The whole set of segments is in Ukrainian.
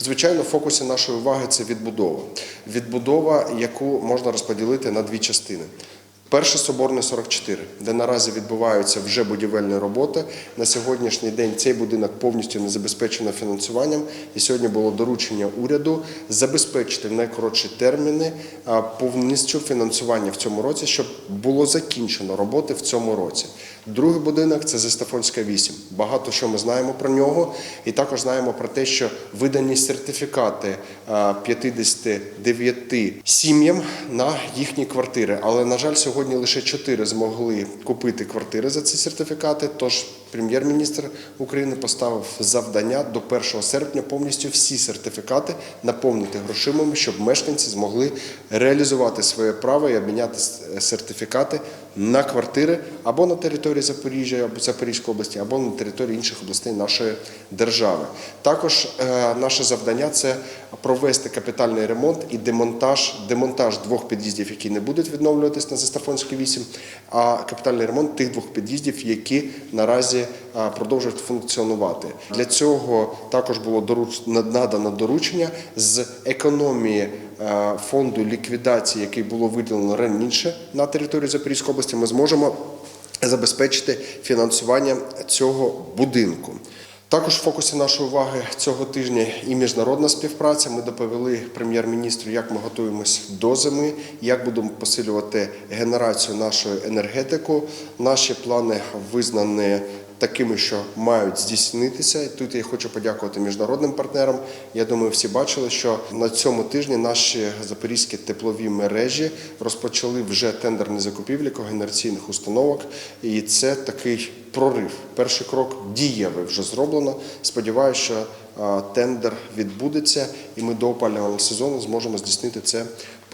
Звичайно, в фокусі нашої уваги це відбудова. Відбудова, яку можна розподілити на дві частини. Перше соборне 44, де наразі відбуваються вже будівельні роботи. На сьогоднішній день цей будинок повністю не забезпечено фінансуванням. І сьогодні було доручення уряду забезпечити в найкоротші терміни повністю фінансування в цьому році, щоб було закінчено роботи в цьому році. Другий будинок це Зестафонська 8. Багато що ми знаємо про нього, і також знаємо про те, що видані сертифікати а, 59 сім'ям на їхні квартири. Але на жаль, сьогодні лише чотири змогли купити квартири за ці сертифікати. Тож прем'єр-міністр України поставив завдання до 1 серпня повністю всі сертифікати наповнити грошима, щоб мешканці змогли реалізувати своє право і обміняти сертифікати на квартири або на території Запоріжжя або Запорізької області, або на території інших областей нашої держави. Також е, наше завдання це провести капітальний ремонт і демонтаж, демонтаж двох під'їздів, які не будуть відновлюватись на Застафонській 8, а капітальний ремонт тих двох під'їздів, які наразі продовжують функціонувати. Для цього також було надано доручення з економії е, фонду ліквідації, який було виділено раніше на території Запорізької області. Ми зможемо забезпечити фінансування цього будинку. Також в фокусі нашої уваги цього тижня і міжнародна співпраця. Ми доповіли прем'єр-міністру, як ми готуємось до зими, як будемо посилювати генерацію нашої енергетику. Наші плани визнані такими, що мають здійснитися. Тут я хочу подякувати міжнародним партнерам. Я думаю, всі бачили, що на цьому тижні наші запорізькі теплові мережі розпочали вже тендерні закупівлі когенераційних установок, і це такий прорив. Перший крок дієвий вже зроблено. Сподіваюся, що тендер відбудеться, і ми до опалювального сезону зможемо здійснити це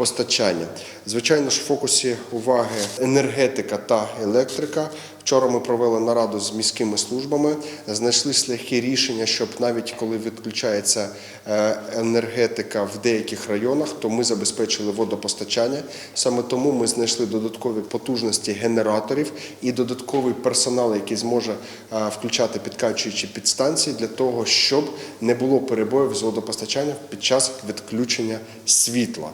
постачання. Звичайно ж, в фокусі уваги енергетика та електрика. Вчора ми провели нараду з міськими службами, знайшли шляхи рішення, щоб навіть коли відключається е, енергетика в деяких районах, то ми забезпечили водопостачання. Саме тому ми знайшли додаткові потужності генераторів і додатковий персонал, який зможе е, включати підкачуючі підстанції для того, щоб не було перебоїв з водопостачанням під час відключення світла.